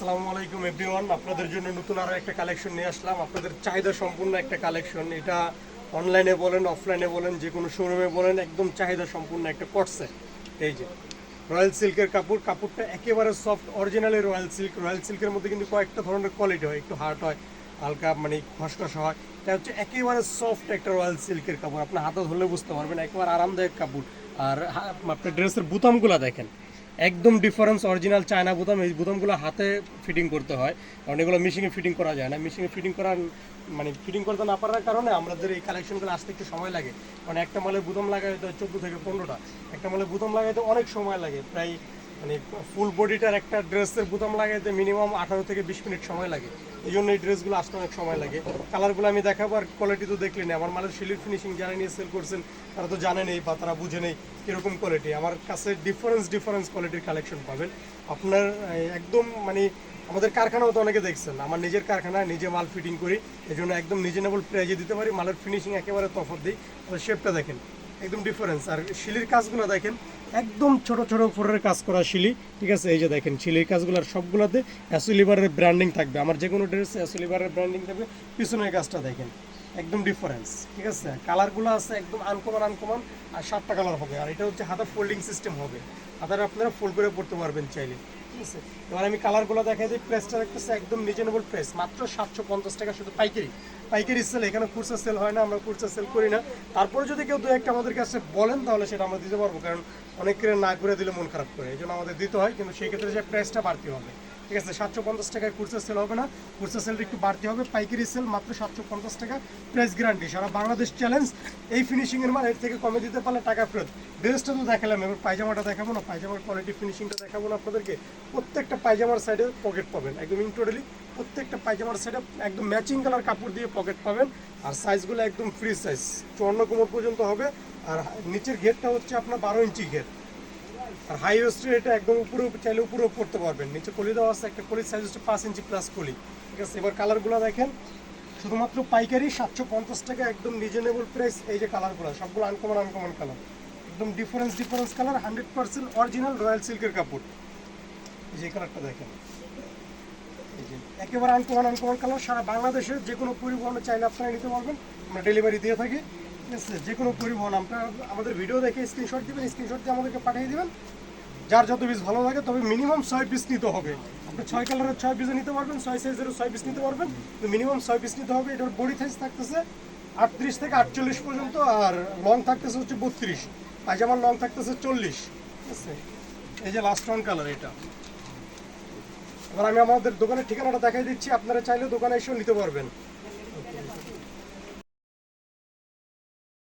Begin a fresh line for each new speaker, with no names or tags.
আসসালামু আলাইকুম এভরিওয়ান আপনাদের জন্য নতুন আরও একটা কালেকশন নিয়ে আসলাম। আপনাদের চাহিদা সম্পূর্ণ একটা কালেকশন এটা অনলাইনে বলেন অফলাইনে বলেন, যে কোনো শোরুমে বলেন, একদম চাহিদা সম্পূর্ণ একটা করছে এই যে রয়্যাল সিল্কের কাপড়। কাপড়টা একেবারে soft originally royal silk royal সিল্কের মধ্যে কিন্তু কয়েকটা ধরনের কোয়ালিটি হয়। একটু হার্ড হয়, হালকা মানে খসখসা হয়। এটা হচ্ছে একেবারে সফট একটা রয়্যাল সিল্কের কাপড়। আপনার হাতে ধরলে বুঝতে পারবেন, একেবারে আরামদায়ক কাপড়। আর আপনার ড্রেসের বুতামগুলো দেখেন। একদম ডিফারেন্স অরিজিনাল চায়না বোতাম, এই বোতামগুলো হাতে ফিটিং করতে হয়। কারণ এগুলো মেশিনে ফিটিং করা যায় না। মেশিনে ফিটিং করার মানে ফিটিং করতে না পারার কারণে আমাদের এই কালেকশনগুলো আসতে একটু সময় লাগে। কারণ একটা মালের বোতাম লাগাইতে চোদ্দ থেকে পনেরোটা। একটা মালের বোতাম লাগাইতে অনেক সময় লাগে। প্রায় মানে ফুল বডিটার একটা ড্রেসের বোতাম লাগাইতে মিনিমাম আঠারো থেকে বিশ মিনিট সময় লাগে। এই জন্য এই ড্রেসগুলো আসতে অনেক সময় লাগে। কালারগুলো আমি দেখাবো আর কোয়ালিটি তো দেখলেন আমার মালের শিলির ফিনিশিং যারা নিয়ে সেল করছেন, তারা তো জানে নেই বা তারা বুঝে নেই কীরকম কোয়ালিটি আমার কাছে ডিফারেন্স ডিফারেন্স কোয়ালিটির কালেকশন পাবেন। আপনার একদম মানে আমাদের কারখানাও তো অনেকে দেখছেন। আমার নিজের কারখানায় নিজে মাল ফিটিং করি। এই জন্য একদম রিজনেবল প্রাইজে দিতে পারি। মালের ফিনিশিং একেবারে তফাৎ দিই। শেপটা দেখেন। একদম ডিফারেন্স আর শিলির কাজগুলো দেখেন, একদম ছোট ছোট ফোরের কাজ করা শিলি, ঠিক আছে? এই যে দেখেন, শিলির কাজগুলোর সবগুলোতে অ্যাসোলিভারের ব্র্যান্ডিং থাকবে। আমার যে কোনো ড্রেসে অ্যাসোলিভারের ব্র্যান্ডিং থাকবে, পিছনের কাজটা দেখেন। একদম ডিফারেন্স ঠিক আছে? কালারগুলো আছে একদম আনকমন আনকমন আর সাতটা কালার হবে। আর এটা হচ্ছে হাতের ফোল্ডিং সিস্টেম হবে। হাতের আপনারা ফোল্ড করে পড়তে পারবেন চাইলে, ঠিক আছে? এবার আমি কালারগুলো দেখাই দিই প্রেসটা রাখতেছে একদম রিজনেবল প্রেস মাত্র সাতশো পঞ্চাশ টাকা শুধু পাইকারি। পাইকারি সেল এখানে কুর্সা সেল হয় না, আমরা কুর্সা সেল করি না। তারপরে যদি কেউ দু একটা আমাদের কাছে বলেন, তাহলে সেটা আমরা দিতে পারব। কারণ অনেকের না ঘুরে দিলে মন খারাপ করে, এই জন্য আমাদের দিতে হয়, কিন্তু সেই ক্ষেত্রে যে প্রাইসটা বাড়তি হবে। ঠিক আছে, সাতশো পঞ্চাশ টাকায় খুচরা সেল হবে না। খুচরা সেলটা একটু বাড়তি হবে, পাইকারি সেল মাত্র সাতশো পঞ্চাশ টাকা প্রাইস গ্যারান্টি সারা বাংলাদেশ চ্যালেঞ্জ এই ফিনিশিংয়ের মাল এর থেকে কমে দিতে পারলে টাকা ফেরত। ড্রেসটা তো দেখালাম, এবার পায়জামাটা দেখাবো না, পায়জামার কোয়ালিটি ফিনিশিংটা দেখাবো না আপনাদেরকে। প্রত্যেকটা পায়জামার সাইডে পকেট পাবেন, একদম ইনটোটালি প্রত্যেকটা পায়জামার সাইডে একদম ম্যাচিং কালার কাপড় দিয়ে পকেট পাবেন। আর সাইজগুলো একদম ফ্রি সাইজ চুয়ান্ন কোমর পর্যন্ত হবে। আর নিচের ঘেরটা হচ্ছে আপনার বারো ইঞ্চি ঘের আর হাই ওয়েস্টের এটা একদম উপরে চাইলে উপরেও পড়তে পারবেন। নিচে কলি দেওয়া আছে, একটা কলির সাইজ হচ্ছে পাঁচ ইঞ্চি প্লাস কলি। ঠিক আছে? এবার কালারগুলো দেখেন। শুধুমাত্র পাইকারি সাতশো পঞ্চাশ টাকা, একদম রিজনেবল প্রাইস এই যে কালারগুলো সবগুলো আনকমন আনকমন কালার একদম difference difference colour hundred percent original royal সিল্কের কাপড়। এই যে কালারটা দেখেন। একেবারে আনকমন আনকমন কালার সারা বাংলাদেশে যে কোনো পরিবহনে চাইলে আপনারা নিতে পারবেন। আমরা ডেলিভারি দিয়ে থাকি। আছে যে কোনো পরিবহন আপনারা আমাদের ভিডিও দেখে স্ক্রিনশট দিবেন স্ক্রিনশট দিয়ে আমাদেরকে পাঠিয়ে দিবেন। যার যত পিস ভালো লাগে, তবে মিনিমাম ছয় পিস নিতে হবে। আপনি ছয় কালারের ছয় পিসে নিতে পারবেন, ছয় সাইজেরও ছয় পিস নিতে পারবেন। তো মিনিমাম ছয় পিস নিতে হবে। এটার বডি সাইজ থাকতেছে আটত্রিশ থেকে আটচল্লিশ পর্যন্ত, আর লং থাকতেছে হচ্ছে বত্রিশ। পায়জামার লং থাকতেছে চল্লিশ। ঠিক আছে? এই যে লাস্ট ওয়ান কালার এটা। এবার আমি আমাদের দোকানের ঠিকানাটা দেখাই দিচ্ছি। আপনারা চাইলে দোকানে এসেও নিতে পারবেন।